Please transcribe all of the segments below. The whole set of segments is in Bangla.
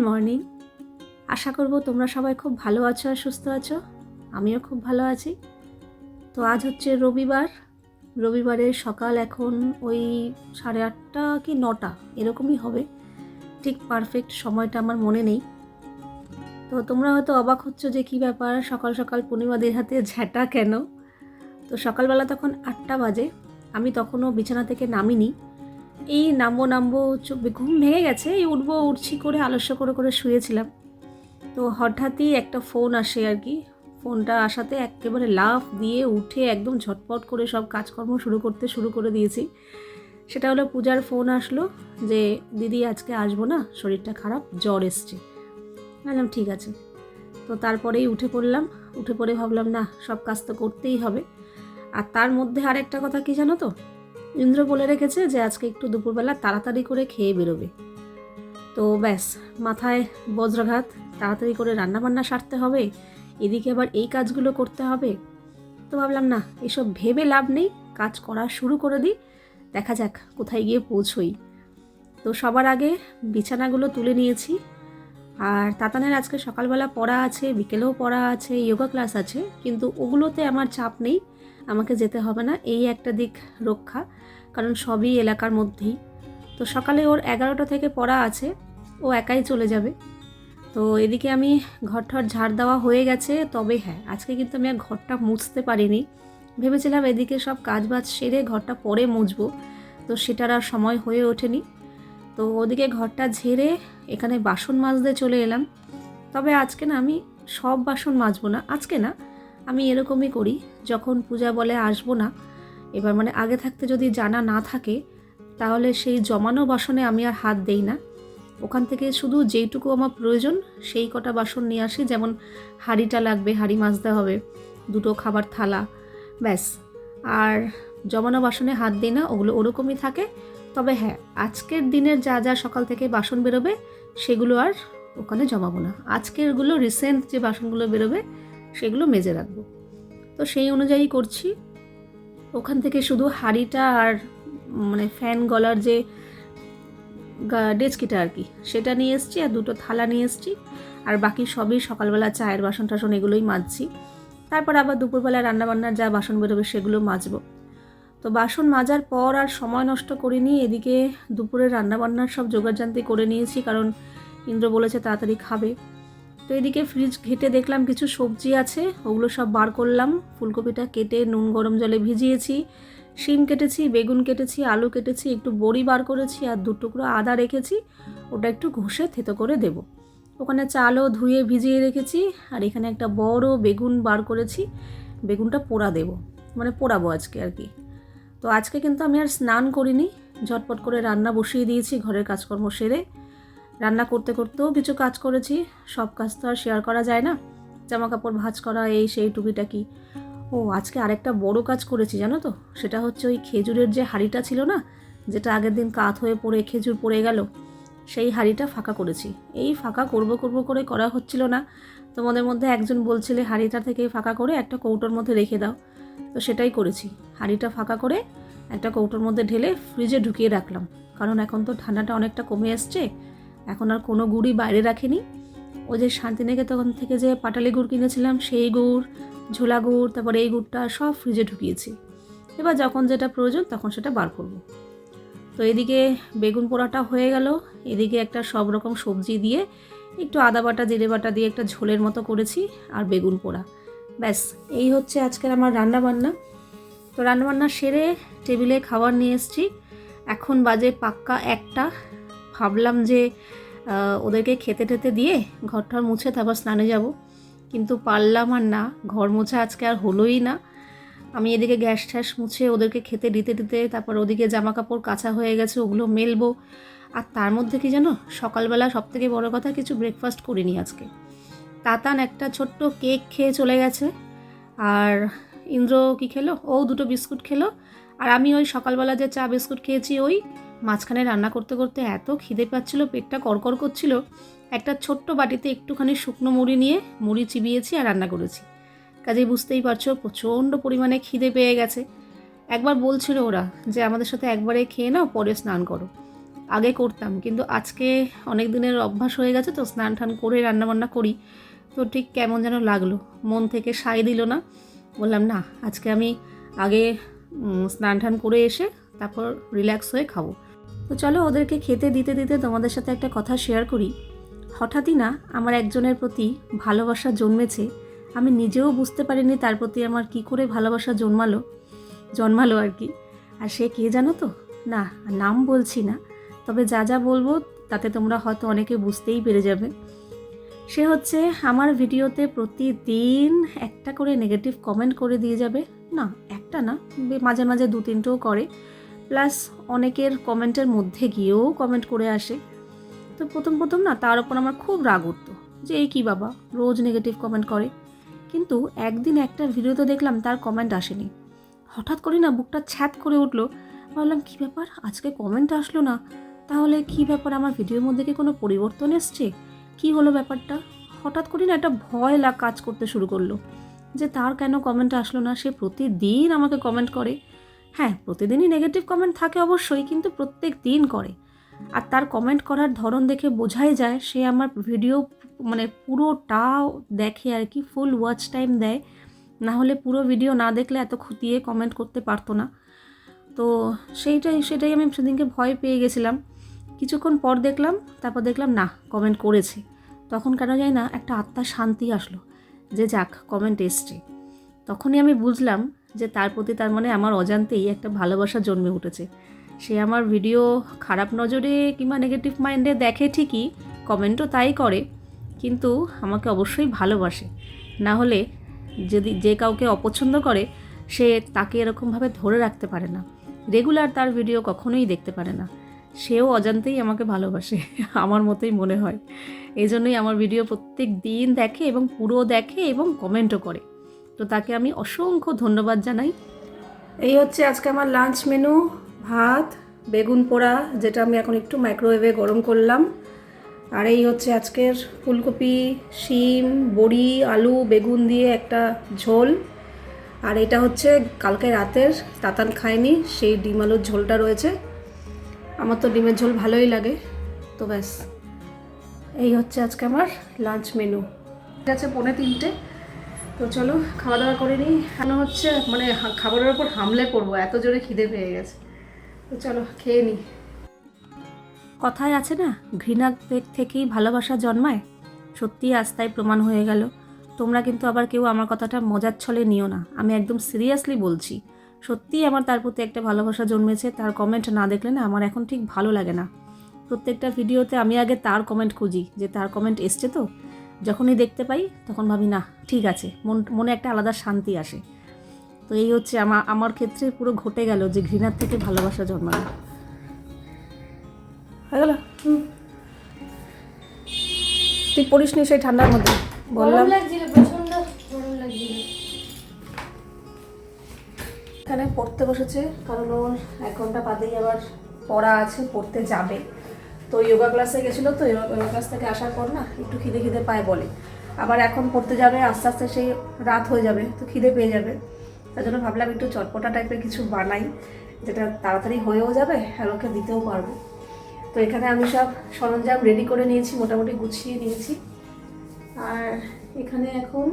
গুড মর্নিং আশা করব তোমরা সবাই খুব ভালো আছো আর সুস্থ আছো। আমিও খুব ভালো আছি। তো আজ হচ্ছে রবিবার। রবিবারের সকাল এখন ওই সাড়ে আটটা কি নটা, এরকমই হবে। ঠিক পারফেক্ট সময়টা আমার মনে নেই। তো তোমরা হয়তো অবাক হচ্ছ যে কী ব্যাপার, সকাল সকাল পূর্ণিমাদের হাতে ঝ্যাটা কেন? তো সকালবেলা তখন আটটা বাজে। আমি তখনও বিছানা থেকে নামিনি। এই নামবো নামবো ঘুম ভেঙে গেছে। এই উঠবো, উঠছি করে, আলস্য করে করে শুয়েছিলাম। তো হঠাৎই একটা ফোন আসে আর কি। ফোনটা আসাতে একেবারে লাফ দিয়ে উঠে একদম ঝটপট করে সব কাজকর্ম শুরু করতে শুরু করে দিয়েছি। সেটা হলো পূজার ফোন আসলো যে, দিদি, আজকে আসব না? শরীরটা খারাপ? জ্বর এসছে। বললাম, ঠিক আছে। তো তারপরেই উঠে পড়লাম। উঠে পড়ে ভাবলাম, না, সব কাজ তো করতেই হবে। আর তার মধ্যে আর একটা কথা কি জানো তো? ইন্দ্র বলে রেখেছে যে আজকে একটু দুপুরবেলা তাড়াতাড়ি করে খেয়ে বেরোবে। তো ব্যাস, মাথায় বজ্রাঘাত, তাড়াতাড়ি করে রান্নাবান্না সারতে হবে, এদিকে আবার এই কাজগুলো করতে হবে। তো ভাবলাম, না, এসব ভেবে লাভ নেই, কাজ করা শুরু করে দিই, দেখা যাক কোথায় গিয়ে পৌঁছই। তো সবার আগে বিছানাগুলো তুলে নিয়েছি। আর তাতানের আজকে সকালবেলা পড়া আছে, বিকেলেও পড়া আছে যোগা ক্লাস আছে, কিন্তু ওগুলোতে আমার চাপ নেই। আমাকে যেতে হবে না, এই একটা দিক রক্ষা, কারণ সবই এলাকার মধ্যেই। তো সকালে ওর এগারোটা থেকে পড়া আছে, ও একাই চলে যাবে। তো এদিকে আমি ঘর ঠর ঝাড় দেওয়া হয়ে গেছে, তবে হ্যাঁ আজকে কিন্তু আমি আর ঘরটা মুছতে পারিনি। ভেবেছিলাম এদিকে সব কাজ বাজ সেরে ঘরটা পরে মুছবো, তো সেটার আর সময় হয়ে ওঠেনি। তো ওদিকে ঘরটা ঝেড়ে এখানে বাসন মাজতে চলে এলাম। তবে আজকে না আমি সব বাসন মাজবো না, আজকে না আমি এরকমই করি, যখন পূজা বলে আসব না। এবার মানে আগে থাকতে যদি জানা না থাকে, তাহলে সেই জমানো বাসনে আমি আর হাত দেই না। ওখান থেকে শুধু যেইটুকু আমার প্রয়োজন, সেই কটা বাসন নিয়ে আসি। যেমন হাঁড়িটা লাগবে, হাঁড়ি মাজতে হবে, দুটো খাবার থালা, ব্যাস। আর জমানো বাসনে হাত দিই না, ওগুলো ওরকমই থাকে। তবে হ্যাঁ আজকের দিনের যা যা সকাল থেকে বাসন বেরোবে, সেগুলো আর ওখানে জমাবো না। আজকেরগুলো রিসেন্ট যে বাসনগুলো বেরোবে সেগুলো মেজে রাখব। তো সেই অনুযায়ী করছি। ওখান থেকে শুধু হাঁড়িটা আর মানে ফ্যান গলার যে ডেচকিটা আর কি, সেটা নিয়ে এসেছি আর দুটো থালা নিয়ে এসেছি। আর বাকি সবই সকালবেলা চায়ের বাসন টাসন এগুলোই মাজছি। তারপর আবার দুপুরবেলা রান্নাবান্নার যা বাসন বেরোবে সেগুলো মাজবো। তো বাসন মাজার পর আর সময় নষ্ট করিনি, এদিকে দুপুরে রান্নাবান্নার সব জোগাড়জান্তি করে নিয়েছি, কারণ ইন্দ্র বলেছে তাড়াতাড়ি খাবে। তো এদিকে ফ্রিজ ঘেটে দেখলাম কিছু সবজি আছে, ওগুলো সব বার করলাম। ফুলকপিটা কেটে নুন গরম জলে ভিজিয়েছি, শিম কেটেছি, বেগুন কেটেছি, আলু কেটেছি, একটু বড়ি বার করেছি আর দু টুকরো আদা রেখেছি, ওটা একটু ঘষে থেতো করে দেব। ওখানে চালও ধুয়ে ভিজিয়ে রেখেছি আর এখানে একটা বড় বেগুন বার করেছি, বেগুনটা পোড়া দেব মানে পোড়াবো আজকে আর কি। তো আজকে কিন্তু আমি আর স্নান করিনি, ঝটপট করে রান্না বসিয়ে দিয়েছি, ঘরের কাজকর্ম সেরে। রান্না করতে করতেও কিছু কাজ করেছি, সব কাজ তো আর শেয়ার করা যায় না। জামা কাপড় ভাঁজ করা, এই সেই টুকিটাকি। ও, আজকে আরেকটা বড় কাজ করেছি, জানো তো? সেটা হচ্ছে ওই খেজুরের যে হাঁড়িটা ছিল না, যেটা আগের দিন কাত হয়ে পড়ে, খেজুর পড়ে গেল, সেই হাঁড়িটা ফাঁকা করেছি। এই ফাঁকা করব করব করে করা হচ্ছিল না। তোমাদের মধ্যে একজন বলছিলে হাঁড়িটা থেকে ফাঁকা করে একটা কৌটোর মধ্যে রেখে দাও। তো সেটাই করেছি। হাঁড়িটা ফাঁকা করে একটা কৌটোর মধ্যে ঢেলে ফ্রিজে ঢুকিয়ে রাখলাম। কারণ এখন তো ঠান্ডাটা অনেকটা কমে এসছে। এখন আর কোনো গুড়ই বাইরে রাখিনি। ও যে শান্তিনিকেতন থেকে যে পাটালি গুড় কিনেছিলাম, সেই গুড়, ঝোলা গুড়, তারপরে এই গুড়টা সব ফ্রিজে ঢুকিয়েছি। এবার যখন যেটা প্রয়োজন তখন সেটা বার করব। তো এদিকে বেগুন পোড়াটা হয়ে গেল। এদিকে একটা সব রকম সবজি দিয়ে একটু আদা বাটা, জিরে বাটা দিয়ে একটা ঝোলের মতো করেছি আর বেগুন পোড়া। ব্যাস, এই হচ্ছে আজকের আমার রান্নাবান্না। তো রান্নাবান্না সেরে টেবিলে খাবার নিয়ে এসেছি। এখন বাজে পাক্কা একটা। ভাবলাম যে ওদেরকে খেতে টেতে দিয়ে ঘরটার মুছে তারপর স্নানে যাব। কিন্তু পারলাম আর না, ঘর মোছা আজকে আর হলোই না। আমি এদিকে গ্যাস ট্যাস মুছে ওদেরকে খেতে দিতে দিতে তারপর ওদিকে জামা কাপড় কাঁচা হয়ে গেছে, ওগুলো মেলবো। আর তার মধ্যে কি জানো, সকালবেলা সব থেকে বড়ো কথা কিছু ব্রেকফাস্ট করিনি আজকে। তাতান একটা ছোট্ট কেক খেয়ে চলে গেছে। আর ইন্দ্র কি খেলো? ও দুটো বিস্কুট খেলো। আর আমি ওই সকালবেলা যে চা বিস্কুট খেয়েছি, ওই মাঝখানে রান্না করতে করতে এত খিদে পাচ্ছিল, পেটটা কড়কড় করছিল। একটা ছোট্ট বাটিতে একটুখানি শুকনো মুড়ি নিয়ে মুড়ি চিবিয়েছি আর রান্না করেছি। কাজেই বুঝতেই পারছ, প্রচণ্ড পরিমাণে খিদে পেয়ে গেছে। একবার বলছিল ওরা যে, আমাদের সাথে একবারে খেয়ে নাও, পরে স্নান করো। আগে করতাম, কিন্তু আজকে অনেক দিনের অভ্যাস হয়ে গেছে তো, স্নান টান করে রান্নাবান্না করি। তো ঠিক কেমন যেন লাগল, মন থেকে সাই দিল না। বললাম, না, আজকে আমি আগে স্নান টান করে এসে তারপর রিল্যাক্স হয়ে খাব। তো চলো ওদেরকে খেতে দিতে দিতে তোমাদের সাথে একটা কথা শেয়ার করি। হঠাৎই না আমার একজনের প্রতি ভালোবাসা জন্মেছে। আমি নিজেও বুঝতে পারিনি তার প্রতি আমার কি করে ভালোবাসা জন্মালো জন্মালো আর কি। আর সে কে জানো তো? না নাম বলছি না। তবে যা যা বলব তাতে তোমরা হয়তো অনেকে বুঝতেই পেরে যাবে। সে হচ্ছে আমার ভিডিওতে প্রতিদিন একটা করে নেগেটিভ কমেন্ট করে দিয়ে যাবে। না, একটা না মাঝে মাঝে দু তিনটেও করে। প্লাস অনেকের কমেন্টের মধ্যে গিয়েও কমেন্ট করে আসে। তো প্রথম প্রথম না তার উপর আমার খুব রাগ উঠতো যে, এই কী বাবা? রোজ নেগেটিভ কমেন্ট করে। কিন্তু একদিন একটা ভিডিওতে দেখলাম তার কমেন্ট আসেনি। হঠাৎ করে না বুকটা ছ্যাত করে উঠল। ভাবলাম, কী ব্যাপার? আজকে কমেন্ট আসলো না। তাহলে কী ব্যাপার? আমার ভিডিওর মধ্যে কি কোনো পরিবর্তন এসছে? কি হলো ব্যাপারটা? হঠাৎ করে না একটা ভয় লাগ কাজ করতে শুরু করল। যে, তার কেন কমেন্ট আসলো না? সে প্রতিদিন আমাকে কমেন্ট করে। হ্যাঁ প্রতিদিনই নেগেটিভ কমেন্ট থাকে অবশ্যই, কিন্তু প্রত্যেক দিন করে। আর তার কমেন্ট করার ধরন দেখে বোঝাই যায়, সে আমার ভিডিও মানে পুরোটা দেখে আর কি ফুল ওয়াচ টাইম দেয়। না হলে পুরো ভিডিও না দেখলে এত খুঁটিয়ে কমেন্ট করতে পারতো না। তো সেইটাই, সেটাই আমি সেদিনকে ভয় পেয়ে গেছিলাম। কিছুক্ষণ পর দেখলাম, তারপর দেখলাম না কমেন্ট করেছে। তখন কেন যায় না একটা আত্মার শান্তি আসলো। যে যাক কমেন্ট এসছে। তখনই আমি বুঝলাম যে তার প্রতি তার মানে আমার অজান্তেই একটা ভালোবাসা জন্মে উঠেছে। সে আমার ভিডিও খারাপ নজরে কিংবা নেগেটিভ মাইন্ডে দেখে ঠিকই কমেন্টও তাই করে, কিন্তু আমাকে অবশ্যই ভালোবাসে। না হলে যদি যে কাউকে অপছন্দ করে, সে তাকে এরকমভাবে ধরে রাখতে পারে না। রেগুলার তার ভিডিও কখনোই দেখতে পারে না। সেও অজান্তেই আমাকে ভালোবাসে, আমার মতোই মনে হয়। এই জন্যই আমার ভিডিও প্রত্যেক দিন দেখে এবং পুরো দেখে এবং কমেন্টও করে। তো তাকে আমি অসংখ্য ধন্যবাদ জানাই। এই হচ্ছে আজকে আমার লাঞ্চ মেনু ভাত, বেগুন পোড়া, যেটা আমি এখন একটু মাইক্রোওয়েভে গরম করলাম। আর এই হচ্ছে আজকের ফুলকপি, শিম, বড়ি, আলু, বেগুন দিয়ে একটা ঝোল। আর এটা হচ্ছে কালকে রাতের, তাতান খায়নি, সেই ডিম আলুর ঝোলটা রয়েছে। আমার তো ডিমের ঝোল ভালোই লাগে, তো ব্যাস। এই হচ্ছে আজকে আমার লাঞ্চ মেনু আছে, পৌনে তিনটে। তো চলো খাওয়া দাওয়া করে নিই। মনে হচ্ছে মানে খাবারের ওপর হামলে পড়ব এত জোরে খিদে পেয়ে গেছে। তো চলো, খেয়ে নিই। কথায় আছে না ঘৃণা দিক থেকেই ভালোবাসা জন্মায়। সত্যি তাই প্রমাণ হয়ে গেল। তোমরা কিন্তু আবার কেউ আমার কথাটা মজার ছলে নিও না। আমি একদম সিরিয়াসলি বলছি। সত্যিই আমার তার প্রতি একটা ভালোবাসা জন্মেছে, তার কমেন্ট না দেখলে না আমার এখন ঠিক ভালো লাগে না। প্রত্যেকটা ভিডিওতে আমি আগে তার কমেন্ট খুঁজি, যে তার কমেন্ট এসছে তো? যখনই দেখতে পাই তখন ভাবি না ঠিক আছে। মন মনে একটা আলাদা শান্তি আসে। তো এই হচ্ছে আমার আমার ক্ষেত্রে পুরো ঘটে গেল যে ঘৃণার থেকে ভালোবাসা জন্মালো হয়ে গেল? হুম। তুই পড়িস নি সেই ঠান্ডার মধ্যে? বললাম। এখানে পড়তে বসেছে কারণ ওর এক ঘণ্টা বাদেই আবার পড়া আছে পড়তে যাবে। তো যোগা ক্লাসে গেছিল তো যোগা ক্লাস থেকে আসার পর না একটু খিদে খিদে পায় বলে। আবার এখন পড়তে যাবে, আস্তে আস্তে সেই রাত হয়ে যাবে, তো খিদে পেয়ে যাবে। তার জন্য ভাবলাম একটু চটপটা টাইপের কিছু বানাই, যেটা তাড়াতাড়ি হয়েও যাবে, আর ওকে দিতেও পারব। তো এখানে আমি সব সরঞ্জাম রেডি করে নিয়েছি, মোটামুটি গুছিয়ে নিয়েছি। আর এখানে এখন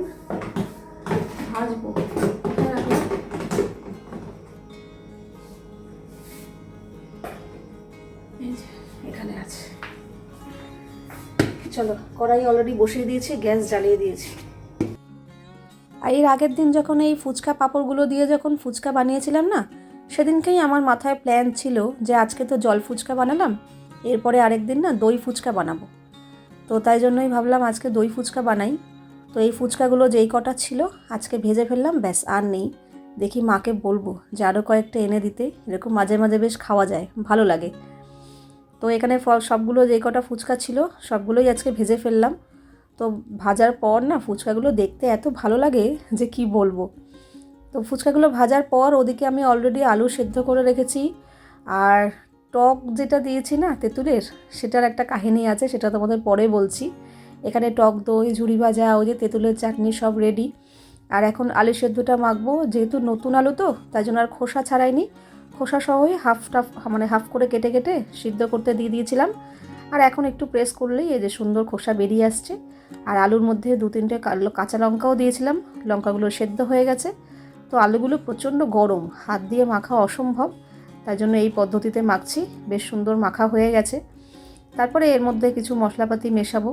ভাজবো। চলো, কড়াই অলরেডি বসিয়ে দিয়েছি, গ্যাস জ্বালিয়ে দিয়েছি। আর এর আগের দিন যখন এই ফুচকা পাঁপড়গুলো দিয়ে যখন ফুচকা বানিয়েছিলাম না, সেদিনকেই আমার মাথায় প্ল্যান ছিল যে আজকে তো জল ফুচকা বানালাম, এরপরে আরেক দিন না দই ফুচকা বানাবো। তো তাই জন্যই ভাবলাম আজকে দই ফুচকা বানাই। তো এই ফুচকাগুলো যেই কটা ছিল, আজকে ভেজে ফেললাম, ব্যাস আর নেই। দেখি মাকে বলব যে আরও কয়েকটা এনে দিতে, এরকম মাঝে মাঝে বেশ খাওয়া যায়, ভালো লাগে। তো এখানে ফল সবগুলো যে কটা ফুচকা ছিল, সবগুলোই আজকে ভেজে ফেললাম। তো ভাজার পর না ফুচকাগুলো দেখতে এত ভালো লাগে যে কি বলব। তো ফুচকাগুলো ভাজার পর ওদিকে আমি অলরেডি আলু সেদ্ধ করে রেখেছি। আর টক যেটা দিয়েছি না তেঁতুলের, সেটার একটা কাহিনী আছে, সেটা তোমাদের পরে বলছি। এখানে টক দই ঝুড়ি ভাজা, ওই যে তেঁতুলের চাটনি সব রেডি আর এখন আলু সেদ্ধটা মাখবো, যেহেতু নতুন আলু তো, তাই জন্য আর খোসা ছাড়াইনি। খোসা সহই হাফ টাফ মানে হাফ করে কেটে কেটে সিদ্ধ করতে দিয়ে দিয়েছিলাম। আর এখন একটু প্রেস করলেই এই যে সুন্দর খোসা বেরিয়ে আসছে। আর আলুর মধ্যে দু তিনটে কাঁচা লঙ্কাও দিয়েছিলাম। লঙ্কাগুলো সেদ্ধ হয়ে গেছে। তো আলুগুলো প্রচণ্ড গরম, হাত দিয়ে মাখা অসম্ভব। তাই জন্য এই পদ্ধতিতে মাখছি। বেশ সুন্দর মাখা হয়ে গেছে। তারপরে এর মধ্যে কিছু মশলাপাতি মেশাবো।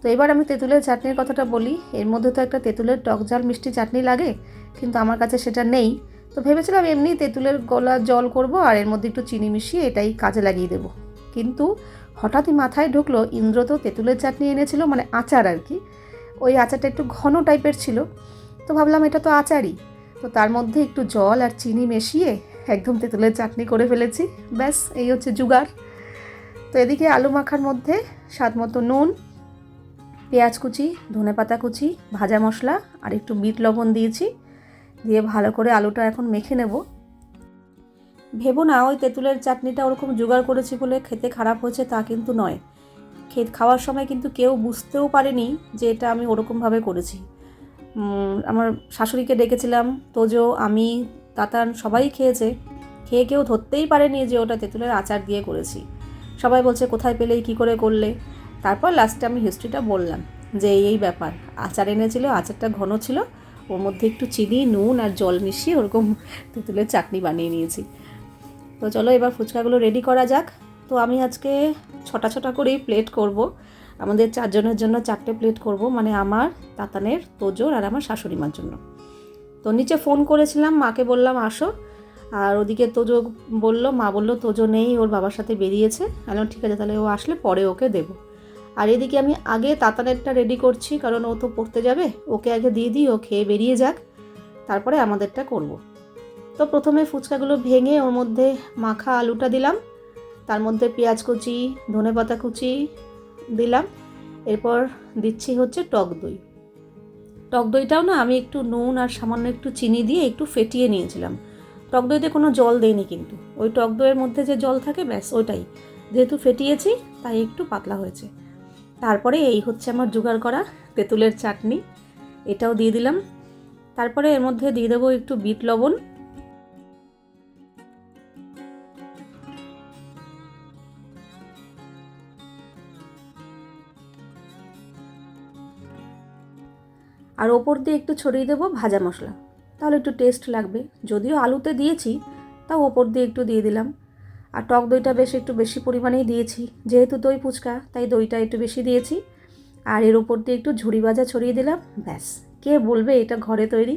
তো এবার আমি তেঁতুলের চাটনির কথাটা বলি। এর মধ্যে তো একটা তেঁতুলের টক ঝাল মিষ্টি চাটনি লাগে, কিন্তু আমার কাছে সেটা নেই। তো ভেবেছিলাম এমনি তেঁতুলের গলা জল করব আর এর মধ্যে একটু চিনি মিশিয়ে এটাই কাজে লাগিয়ে দেবো। কিন্তু হঠাৎই মাথায় ঢুকলো, ইন্দ্র তো তেঁতুলের চাটনি এনেছিল মানে আচার আর কি। ওই আচারটা একটু ঘন টাইপের ছিল। তো ভাবলাম এটা তো আচারই। তো তার মধ্যে একটু জল আর চিনি মিশিয়ে একদম তেঁতুলের চাটনি করে ফেলেছি। ব্যাস, এই হচ্ছে জুগার তো এদিকে আলু মাখার মধ্যে স্বাদ মতো নুন, পেঁয়াজ কুচি, ধনেপাতা কুচি, ভাজা মশলা আর একটু বিট লবণ দিয়েছি। দিয়ে ভালো করে আলুটা এখন মেখে নেব। ভেবো না, ওই তেঁতুলের চাটনিটা ওরকম জোগাড় করেছি বলে খেতে খারাপ হয়েছে তা কিন্তু নয়। খেত খাওয়ার সময় কিন্তু কেউ বুঝতেও পারেনি যে এটা আমি ওরকমভাবে করেছি। আমার শাশুড়িকে ডেকেছিলাম, তোজো, আমি, তাতান সবাই খেয়েছে। খেয়ে কেউ ধরতেই পারেনি যে ওটা তেঁতুলের আচার দিয়ে করেছি। সবাই বলছে, কোথায় পেলে, কী করে করলে? তারপর লাস্টে আমি হিস্ট্রিটা বললাম যে এই ব্যাপার। আচার এনেছিল, আচারটা ঘন ছিল ওর মধ্যে একটু চিনি, নুন আর জল মিশিয়ে ওরকম তেঁতুলের চাটনি বানিয়ে নিয়েছি। তো চলো এবার ফুচকাগুলো রেডি করা যাক। তো আমি আজকে ছটা ছটা করেই প্লেট করব। আমাদের চারজনের জন্য চারটে প্লেট করব মানে আমার, তাতানের, তোজোর আর আমার শাশুড়ি মার জন্য। তো নিচে ফোন করেছিলাম, মাকে বললাম, আসো। আর ওদিকে তোজো বলল, মা বলল তোজো নেই, ওর বাবার সাথে বেরিয়েছে। আমি ঠিক আছে, তাহলে ও আসলে পরে ওকে দেবো। আর এদিকে আমি আগে তাতানেরটা রেডি করছি, কারণ ও তো পড়তে যাবে। ওকে আগে দিয়ে দিই, ও খেয়ে বেরিয়ে যাক। তারপরে আমাদেরটা করব। তো প্রথমে ফুচকাগুলো ভেঙে ওর মধ্যে মাখা আলুটা দিলাম। তার মধ্যে পেঁয়াজ কুচি ধনেপাতা কুচি দিলাম। এরপর দিচ্ছি হচ্ছে টক দই। টক দইটাও না আমি একটু নুন আর সামান্য একটু চিনি দিয়ে একটু ফেটিয়ে নিয়েছিলাম। টক দইতে কোনো জল দেয়নি কিন্তু। ওই টক দইয়ের মধ্যে যে জল থাকে, ব্যাস ওইটাই। যেহেতু ফেটিয়েছি, তাই একটু পাতলা হয়েছে। তারপরে এই হচ্ছে আমার জোগাড় করা তেঁতুলের চাটনি, এটাও দিয়ে দিলাম। তারপরে এর মধ্যে দিয়ে দেবো একটু বিট লবণ। আর ওপর দিয়ে একটু ছড়িয়ে দেবো ভাজা মশলা, তাহলে একটু টেস্ট লাগবে। যদিও আলুতে দিয়েছি, তাও ওপর দিয়ে একটু দিয়ে দিলাম। আর টক দইটা বেশ একটু বেশি পরিমাণেই দিয়েছি। যেহেতু দই ফুচকা তাই দইটা একটু বেশি দিয়েছি। আর এর উপর দিয়ে একটু ঝুড়ি ভাজা ছড়িয়ে দিলাম ব্যাস। কে বলবে এটা ঘরে তৈরি।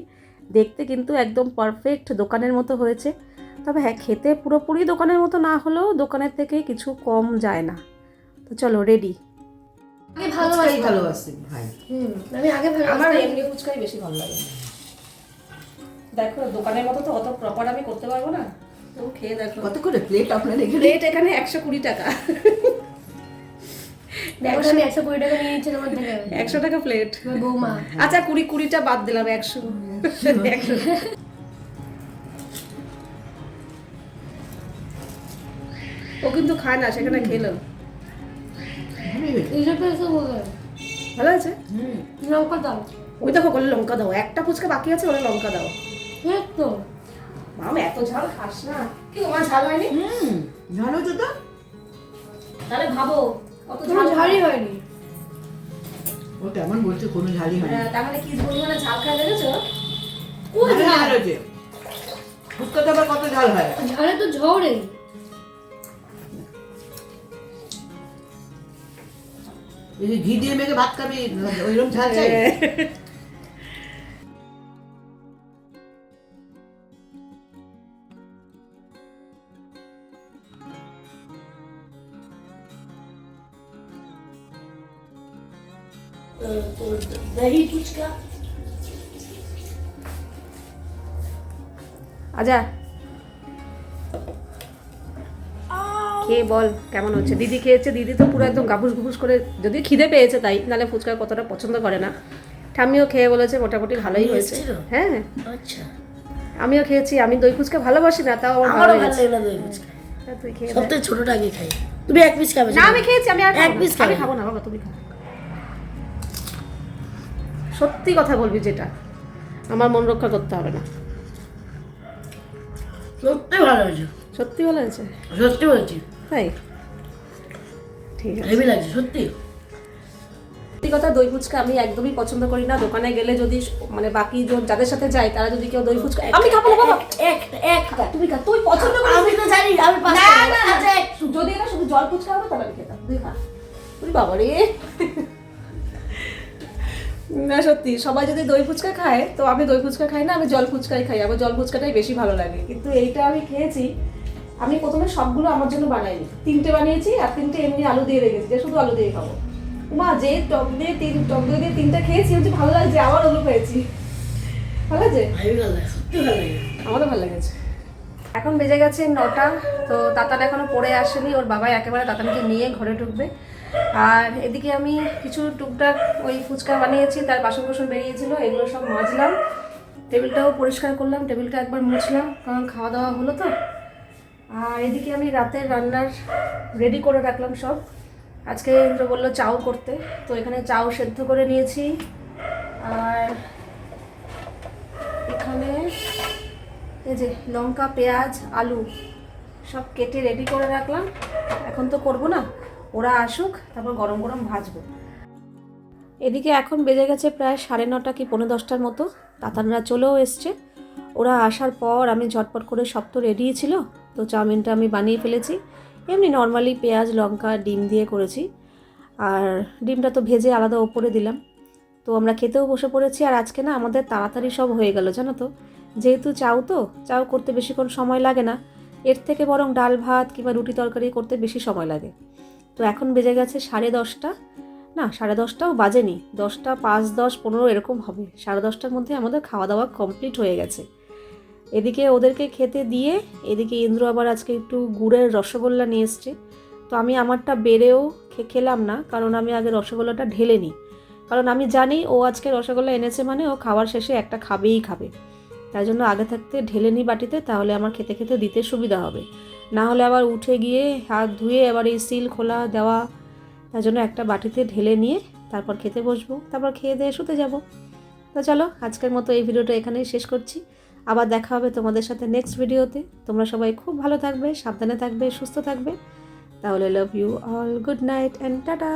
দেখতে কিন্তু একদম পারফেক্ট দোকানের মতো হয়েছে। তবে হ্যাঁ খেতে পুরোপুরি দোকানের মতো না হলেও দোকানের থেকে কিছু কম যায় না। তো চলো রেডি ভালোবাসতাম ভালোবাসি। ভাই। হুম আমি আগে আমার এমনি ফুচকাই বেশি ভালো লাগে। দেখো দোকানের মতো তো অত প্রপার আমি করতে পারব না। তো খেয়ে দেখো কত করে প্লেট আপনার এখানে? রেট এখানে একশো কুড়ি টাকা। একশো কুড়ি টাকা নিয়ে নিচ্ছি তোমার থেকে। একশো টাকা প্লেট বৌমা। আচ্ছা কুড়ি কুড়িটা বাদ দিলাম একশো। একশো। ও কিন্তু খায় না সেখানে খেলো ভালো আছে? হুম। লঙ্কা দাও। ওই দেখো বলে লঙ্কা দাও। একটা ফুচকা বাকি আছে ওরা লঙ্কা দাও। তো মাম এত ঝাল খাস না। কি তোমার ঝাল হয়নি? হুম ভালো তো তো। তাহলে ভাবো কত কোনো ঝাল ঝালই হয়নি। ও কেমন বলছে কোনো ঝালই হয় হ্যাঁ, তার মানে কি পরিমাণে ঝাল ঝাল ঝাল? হয়েছে কত ঝাল হয়? ঝালে তো ঝড়ে ঘি দিয়ে মেখে ভাত খাবি ওইরকম ঝাল চাই? দহি ফুচকা আজা খেয়ে বল কেমন হচ্ছে? দিদি খেয়েছে দিদি তো পুরো একদম গাবুস গুবুস করে যদি খিদে পেয়েছে তাই নাহলে ফুচকা কতটা পছন্দ করে না। ঠাম্মিও খেয়ে বলেছে মোটামুটি ভালোই হয়েছে। হ্যাঁ। আচ্ছা। আমিও খেয়েছি আমি দই ফুচকা ভালোবাসি না তাও আমার ভালো লাগে না দই ফুচকা। হ্যাঁ, তুই খেয়ে সব দেখ। থেকে ছোটটা আগে খাই। তুমি এক পিস খাবে না আমি খেয়েছি আমি আর এক পিস। খাব না বাবা তুমি খাও। সত্যি কথা বলবি যেটা। আমার মন রক্ষা করতে হবে না। সত্যি ভালো হয়েছে। সত্যি ভালো হয়েছে? সত্যি বলছি। তাই? ঠিক আছে। হেভি লাগছে সত্যি। সত্যি কথা দই ফুচকা আমি একদমই পছন্দ করি না। দোকানে গেলে যদি মানে বাকি যাদের সাথে যাই তারা যদি কেউ দই ফুচকা আমি খাব না বাবা। একটা একটা। তুমি খা তুই পছন্দ করিস আমি তো জানি আমি না না না যদি এটা শুধু জল ফুচকা হবে তাহলে আমি খেতাম। তুই খা। তুই বাবা রে না সত্যি সবাই যদি দই ফুচকা খায় তো আমি দই ফুচকা খাই না আমি জল ফুচকাই খাই আমার জল ফুচকাটাই বেশি ভালো লাগে। কিন্তু এইটা আমি খেয়েছি আমি প্রথমে সবগুলো আমার জন্য বানাইনি। তিনটে বানিয়েছি আর তিনটে এমনি আলু দিয়ে রেখেছি যে শুধু আলু দিয়ে খাব। মা যে টক দিয়ে তিন টক দই দিয়ে তিনটা খেয়েছি হচ্ছে ভালো লাগছে আবার ওগুলো পেয়েছি ভালো আছে আমারও ভালো লেগেছে। এখন বেজে গেছে নটা তো তাতান এখনও পড়ে আসেনি ওর বাবা একেবারে তাতানকে নিয়ে ঘরে ঢুকবে। আর এদিকে আমি কিছু টুকটাক ওই ফুচকা বানিয়েছি, তার বাসন কোসন বেরিয়েছিল, এগুলো সব মাজলাম। টেবিলটাও পরিষ্কার করলাম, টেবিলটা একবার মুছলাম, কারণ খাওয়া দাওয়া হলো তো। আর এদিকে আমি রাতের রান্নার রেডি করে রাখলাম সব। আজকে বলল চাউ করতে, তো এখানে চাউ সেদ্ধ করে নিয়েছি। আর এখানে এই যে লঙ্কা, পেঁয়াজ, আলু সব কেটে রেডি করে রাখলাম। এখন তো করব না ওরা আসুক, তারপর গরম গরম ভাজবো। এদিকে এখন বেজে গেছে প্রায় সাড়ে নটা কি পনেরো দশটার মতো। তাতানরা চলেও এসছে। ওরা আসার পর আমি ঝটপট করে সব তো রেডিই ছিল, তো চাউমিনটা আমি বানিয়ে ফেলেছি। এমনি নর্মালি পেঁয়াজ, লঙ্কা, ডিম দিয়ে করেছি। আর ডিমটা তো ভেজে আলাদা ওপরে দিলাম। তো আমরা খেতেও বসে পড়েছি, আর আজকে না আমাদের তাড়াতাড়ি সব হয়ে গেল, জানো তো। যেহেতু চাউ তো, চাউ করতে বেশিক্ষণ সময় লাগে না। এর থেকে বরং ডাল ভাত কিংবা রুটি তরকারি করতে বেশি সময় লাগে। তো এখন বেজে গেছে সাড়ে দশটা। না, সাড়ে দশটাও বাজেনি। দশটা পাঁচ দশ পনেরো এরকম হবে। সাড়ে দশটার মধ্যে আমাদের খাওয়া দাওয়া কমপ্লিট হয়ে গেছে। এদিকে ওদেরকে খেতে দিয়ে, এদিকে ইন্দ্র আবার আজকে একটু গুড়ের রসগোল্লা নিয়ে এসছে। তো আমি আমারটা বেড়েও খেলাম না, কারণ আমি আগে রসগোল্লাটা ঢেলে নিই কারণ আমি জানি ও আজকে রসগোল্লা এনেছে মানে ও খাওয়ার শেষে একটা খাবেই খাবে। তাই জন্য আগে থাকতে ঢেলে নিই বাটিতে, তাহলে আমার খেতে খেতে দিতে সুবিধা হবে। না হলে আবার উঠে গিয়ে হাত ধুয়ে আবার এই সিল খোলা দেওয়া, তার জন্য একটা বাটিতে ঢেলে নিয়ে তারপর খেতে বসবো। তারপর খেয়ে দিয়ে শুতে যাব। তো চলো, আজকের মতো এই ভিডিওটা এখানেই শেষ করছি। আবার দেখা হবে তোমাদের সাথে নেক্সট ভিডিওতে। তোমরা সবাই খুব ভালো থাকবে, সাবধানে থাকবে, সুস্থ থাকবে। তাহলে love you all good night and tata